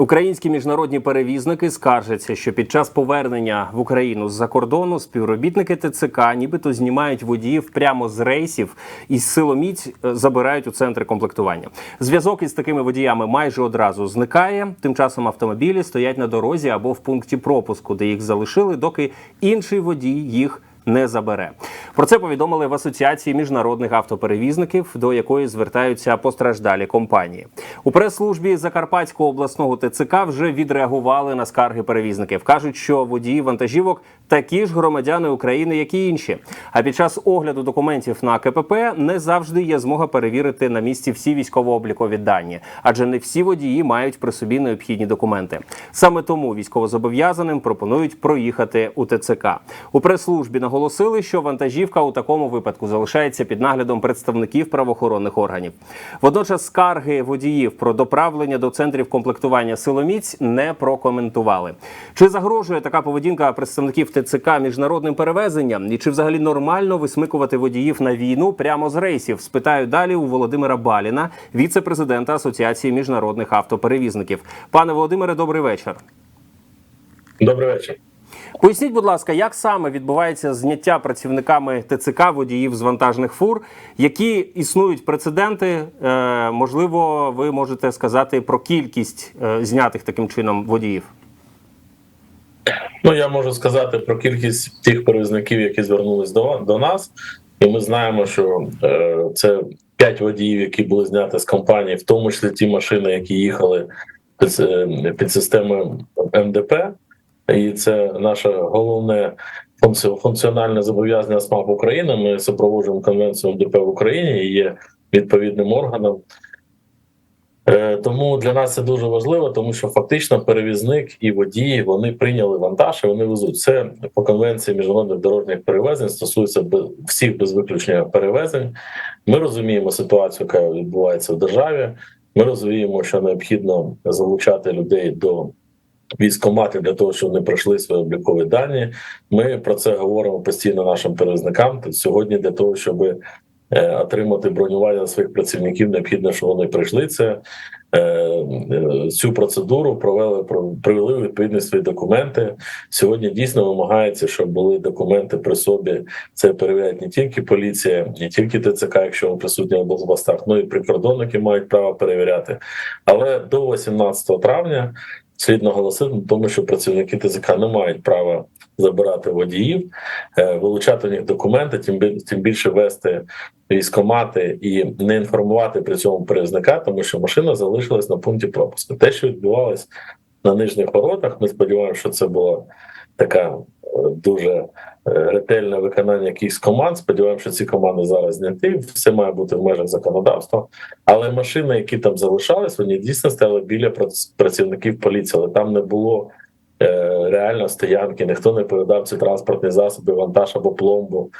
Українські міжнародні перевізники скаржаться, що під час повернення в Україну з-за кордону співробітники ТЦК нібито знімають водіїв прямо з рейсів і силоміць е, забирають у центри комплектування. Зв'язок із такими водіями майже одразу зникає. Тим часом автомобілі стоять на дорозі або в пункті пропуску, де їх залишили, доки інший водій їх не забере. Про це повідомили в Асоціації міжнародних автоперевізників, до якої звертаються постраждалі компанії. У прес-службі Закарпатського обласного ТЦК вже відреагували на скарги перевізників. кажуть, що водії вантажівок такі ж громадяни України, як і інші. А під час огляду документів на КПП не завжди є змога перевірити на місці всі військово-облікові дані, адже не всі водії мають при собі необхідні документи. Саме тому військовозобов'язаним пропонують проїхати у ТЦК. У прес-службі наголосили, що вантажівка у такому випадку залишається під наглядом представників правоохоронних органів. Водночас скарги водіїв про доправлення до центрів комплектування силоміць не прокоментували. Чи загрожує така поведінка представників ТЦК міжнародним перевезенням? І чи взагалі нормально висмикувати водіїв на війну прямо з рейсів? Спитаю далі у Володимира Баліна, віце-президента Асоціації міжнародних автоперевізників. Пане Володимире, добрий вечір. Добрий вечір. Поясніть, будь ласка, як саме відбувається зняття працівниками ТЦК водіїв з вантажних фур, які існують прецеденти? Е, можливо, ви можете сказати про кількість е, знятих таким чином водіїв? Ну я можу сказати про кількість тих перевізників, які звернулись до, до нас, і ми знаємо, що е, це п'ять водіїв, які були зняті з компанії, в тому числі ті машини, які їхали під, е, під системою МДП. І це наше головне функціональне зобов'язання СМАП України. Ми супроводжуємо конвенцію МДП в Україні і є відповідним органом. Е, Тому для нас це дуже важливо, тому що фактично перевізник і водії вони прийняли вантаж, і вони везуть. Це по конвенції міжнародних дорожніх перевезень стосується всіх без виключення перевезень. Ми розуміємо ситуацію, яка відбувається в державі. Ми розуміємо, що необхідно залучати людей до військоматів для того, щоб вони пройшли свої облікові дані. Ми про це говоримо постійно нашим перевізникам. Тобто Сьогодні для того, щоб е, отримати бронювання своїх працівників, необхідно, щоб вони пройшли це. е, е, Цю процедуру провели про- привели у відповідність свої документи. Сьогодні дійсно вимагається, щоб були документи при собі. Це перевіряють не тільки поліція, не тільки ТЦК, якщо вони присутні на блокпостах, ну і прикордонники мають право перевіряти. Але до 18 травня слід наголосити на тому, що працівники ТЗК не мають права забирати водіїв, е, вилучати в них документи, тим більше вести військомати і не інформувати при цьому перевізника, тому що машина залишилась на пункті пропуску. Те, що відбувалось на нижніх воротах, ми сподіваємося, що це було така е, дуже е, ретельне виконання якихось команд. Сподіваємося, що ці команди зараз зняті. Все має бути в межах законодавства. Але машини, які там залишались, вони дійсно стояли біля прац- працівників поліції, але там не було е, реально стоянки, ніхто не передав ці транспортні засоби, вантаж або пломбу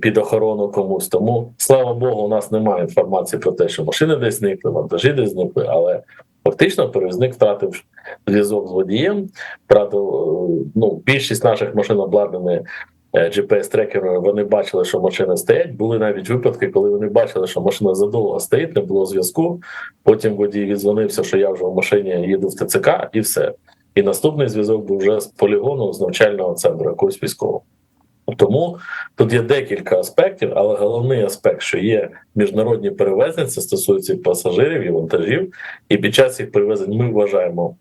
під охорону комусь. Тому слава Богу, у нас немає інформації про те, що машини десь зникли, вантажі десь зникли, але фактично перевізник втратив зв'язок з водієм, втратив е, ну більшість наших машин обладнані. gps трекерами вони бачили, що машини стоять. Були навіть випадки, коли вони бачили, що машина задовго стоїть, не було зв'язку. Потім водій відзвонився, що я вже в машині їду в ТЦК, і все. І наступний зв'язок був вже з полігону з навчального центру якогось військового. Тому тут є декілька аспектів, але головний аспект, що є міжнародні перевезення, це стосується пасажирів і вантажів. І під час цих перевезень ми вважаємо,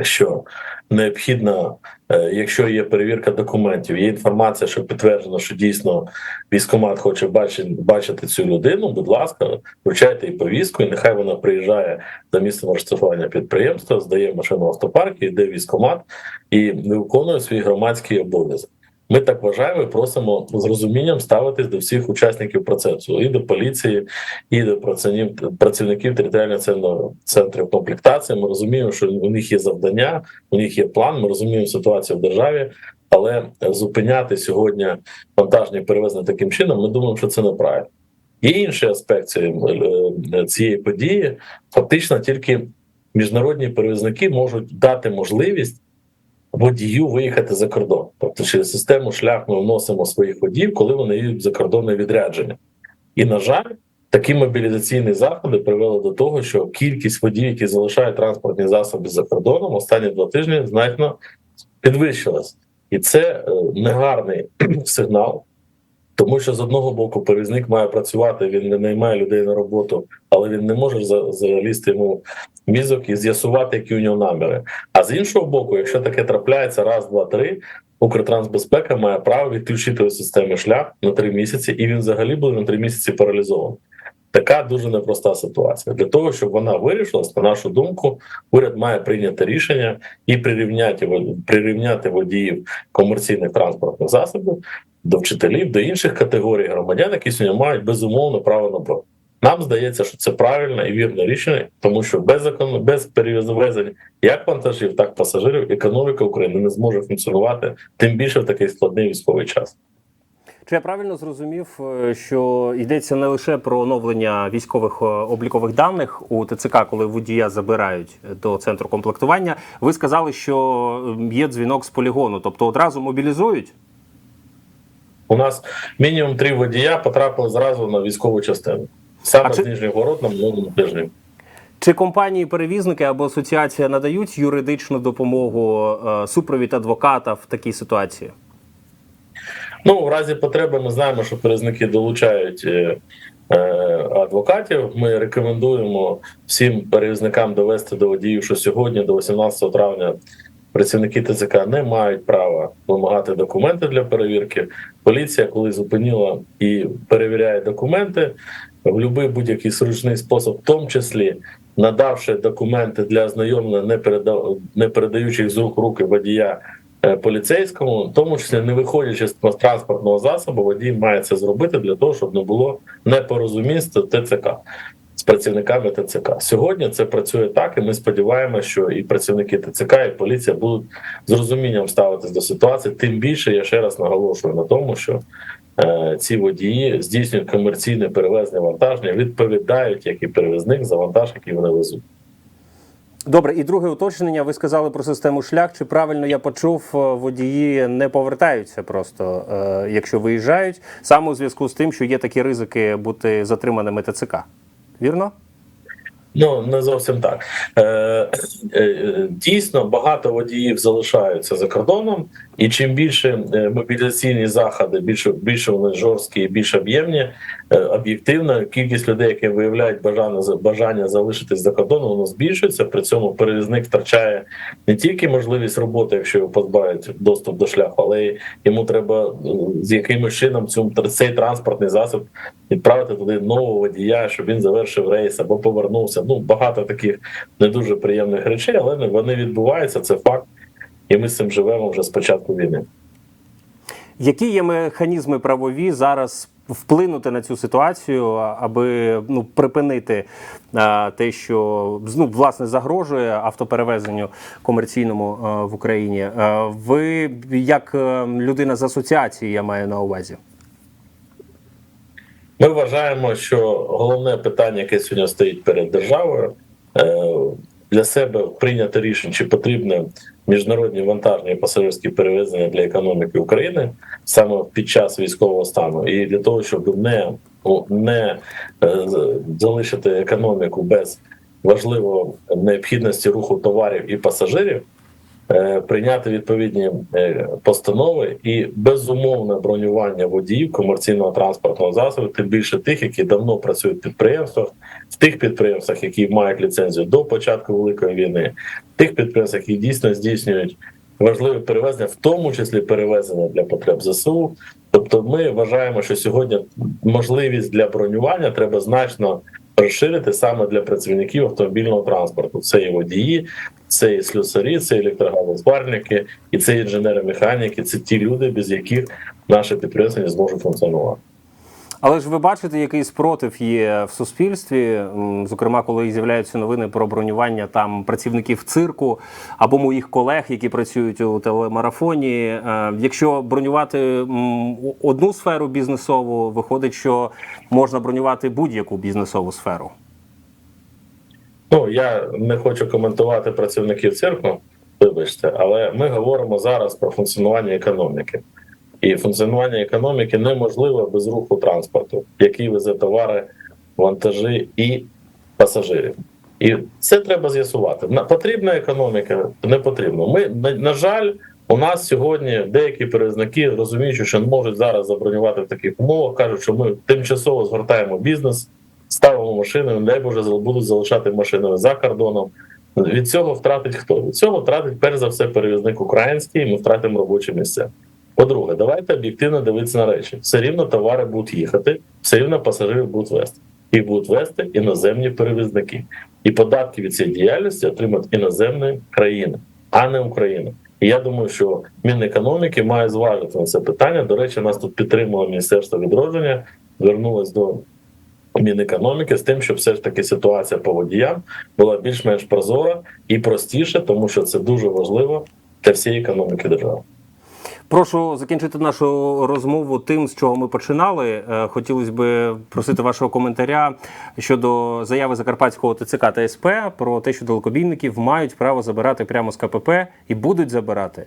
що необхідно, е, якщо є перевірка документів, є інформація, що підтверджено, що дійсно військомат хоче бачити, бачити цю людину. Будь ласка, вручайте їй повістку, і нехай вона приїжджає за місцем розташування підприємства, здає машину автопарк, йде військомат і виконує свій громадський обов'язок. Ми так вважаємо і просимо з розумінням ставитись до всіх учасників процесу і до поліції, і до працівників територіального центру- центрів комплектації. Ми розуміємо, що у них є завдання, у них є план. Ми розуміємо ситуацію в державі, але зупиняти сьогодні вантажні перевезення таким чином. Ми думаємо, що це неправильно. Є інший аспект е, цієї події. Фактично, тільки міжнародні перевізники можуть дати можливість водію виїхати за кордон. Тобто через систему шлях ми вносимо своїх водіїв, коли вони їдуть за кордонне відрядження. І на жаль, Такі мобілізаційні заходи привели до того, що кількість водіїв, які залишають транспортні засоби за кордоном, останні два тижні значно підвищилась, і це е, негарний сигнал. Тому що з одного боку перевізник має працювати, він не наймає людей на роботу, але він не може за- залізти йому в мізок і з'ясувати, які у нього наміри. А з іншого боку, якщо таке трапляється раз, два, три, Укртрансбезпека має право відключити у системи шлях на три місяці, і він взагалі буде на три місяці паралізований. Така дуже непроста ситуація. Для того, щоб вона вирішилась, на нашу думку, уряд має прийняти рішення і прирівняти прирівняти водіїв комерційних транспортних засобів до вчителів, до інших категорій громадян, які сьогодні мають безумовно право на бронь. Нам здається, що це правильне і вірне рішення, тому що без закон, без перевезень як вантажів, так і пасажирів, економіка України не зможе функціонувати тим більше в такий складний військовий час. Чи я правильно зрозумів, е, що йдеться не лише про оновлення військових е, облікових даних у ТЦК, коли водія забирають до центру комплектування? Ви сказали, що є дзвінок з полігону, тобто одразу мобілізують? У нас мінімум три водія потрапили зразу на військову частину. Саме з Нижнього на минулому тижні. Чи компанії-перевізники або асоціація надають юридичну допомогу е, супровід адвоката в такій ситуації? Ну, в разі потреби ми знаємо, що перевізники долучають е, е, адвокатів. Ми рекомендуємо всім перевізникам довести до водіїв, що сьогодні, до 18 травня, працівники ТЦК не мають права вимагати документи для перевірки. Поліція, коли зупинила і перевіряє документи, в будь-який будь-який зручний спосіб, в тому числі надавши документи для ознайомлення, не передав не передаючи з рук руки водія е, поліцейському, в тому числі не виходячи з транспортного засобу, водій має це зробити для того, щоб не було непорозумінь ТЦК з працівниками ТЦК. Сьогодні це працює так, і ми сподіваємося, що і працівники ТЦК, і поліція будуть з розумінням ставитись до ситуації. Тим більше я ще раз наголошую на тому, що е, ці водії здійснюють комерційне перевезення вантаження, відповідають як і перевізник за вантаж, який вони везуть. Добре, і друге уточнення. Ви сказали про систему шлях. Чи правильно я почув, е, водії не повертаються просто, е, якщо виїжджають, саме у зв'язку з тим, що є такі ризики бути затриманими ТЦК. Вірно? Ну не зовсім так. Е, е, дійсно, багато водіїв залишаються за кордоном, і чим більше е, мобілізаційні заходи, більше більше вони жорсткі більш об'ємні, об'єктивно кількість людей, які виявляють бажання бажання залишитись за кордоном, воно збільшується. При цьому перевізник втрачає не тільки можливість роботи, якщо його позбавить доступ до шляху, але й йому треба е, з якимось чином цю цей транспортний засіб відправити туди нового водія, щоб він завершив рейс або повернувся. Ну багато таких не дуже приємних речей, але вони відбуваються. Це факт, і ми з цим живемо вже з початку війни. Які є механізми правові зараз вплинути на цю ситуацію, аби ну припинити а, те, що ну, власне загрожує автоперевезенню комерційному а, в Україні? А, ви як е, людина з асоціації, я маю на увазі? Ми вважаємо, що головне питання, яке сьогодні стоїть перед державою, е, для себе прийняти рішення, чи потрібне міжнародні вантажні і пасажирські перевезення для економіки України саме під час військового стану, і для того, щоб не, не е, залишити економіку без важливої необхідності руху товарів і пасажирів. Е, Прийняти відповідні е, постанови і безумовне бронювання водіїв комерційного транспортного засобу, тим більше тих, які давно працюють в підприємствах, в тих підприємствах, які мають ліцензію до початку великої війни, в тих підприємствах, які дійсно здійснюють важливі перевезення, в тому числі перевезення для потреб ЗСУ. Тобто, ми вважаємо, що сьогодні можливість для бронювання треба значно розширити саме для працівників автомобільного транспорту. Це і водії, це і слюсарі, це і електрогазосварники, і це інженери-механіки. Це ті люди, без яких наше підприємство не зможе функціонувати. Але ж ви бачите, який спротив є в суспільстві, зокрема, коли з'являються новини про бронювання там працівників цирку або моїх колег, які працюють у телемарафоні. Е, Якщо бронювати одну сферу бізнесову, виходить, що можна бронювати будь-яку бізнесову сферу. Ну я не хочу коментувати працівників цирку, вибачте, але ми говоримо зараз про функціонування економіки. І функціонування економіки неможливе без руху транспорту, який везе товари вантажі і пасажирів. І це треба з'ясувати. На- Потрібна економіка, не потрібно. Ми на, на жаль, у нас сьогодні деякі перевізники, розуміючи, що не можуть зараз забронювати в таких умовах, кажуть, що ми тимчасово згортаємо бізнес, ставимо машини, не Боже, будуть залишати машинами за кордоном. Від цього втратить хто? Від цього втратить перш за все перевізник український, ми втратимо робочі місця. По-друге, давайте об'єктивно дивитися на речі. Все рівно товари будуть їхати, все рівно пасажирів будуть вести. Їх будуть вести іноземні перевізники. І податки від цієї діяльності отримають іноземні країни, а не Україна. І я думаю, що Мінекономіки має зважити на це питання. До речі, нас тут підтримало Міністерство відродження, звернулось до Мінекономіки з тим, щоб все ж таки ситуація по водіям була більш-менш прозора і простіша, тому що це дуже важливо для всієї економіки держави. Прошу закінчити нашу розмову тим, з чого ми починали. Е, Хотілося б просити вашого коментаря щодо заяви Закарпатського ТЦК та СП про те, що далекобійників мають право забирати прямо з КПП і будуть забирати.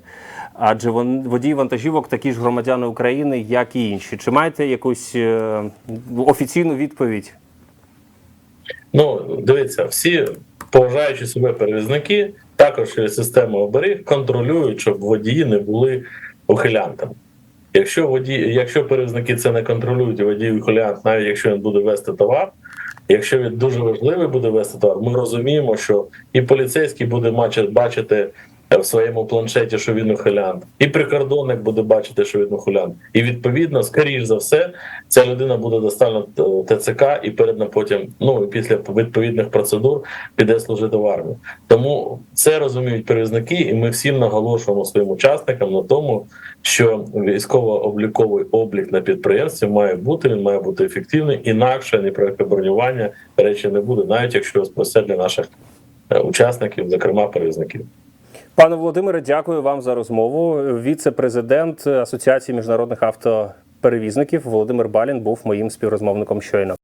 Адже водії вантажівок такі ж громадяни України, як і інші. Чи маєте якусь е, офіційну відповідь? Ну, дивіться, всі поважаючи себе перевізники, також систему оберіг контролюють, щоб водії не були ухилянтами. Якщо водій, якщо перевізники це не контролюють, водій ухилянт, навіть якщо він буде вести товар, якщо він дуже важливий буде вести товар, ми розуміємо, що і поліцейський буде бачити в своєму планшеті, що він ухилянт, і прикордонник буде бачити, що він ухилянт. І відповідно, скоріш за все, ця людина буде доставлена ТЦК і передана потім, ну і після відповідних процедур піде служити в армію. Тому це розуміють перевізники, і ми всім наголошуємо своїм учасникам на тому, що військово-обліковий облік на підприємстві має бути, він має бути ефективний, інакше ні про яке бронювання речі не буде, навіть якщо його для наших е, учасників, зокрема перевізників. Пане Володимире, дякую вам за розмову. Віце-президент Асоціації міжнародних автоперевізників Володимир Балін був моїм співрозмовником щойно.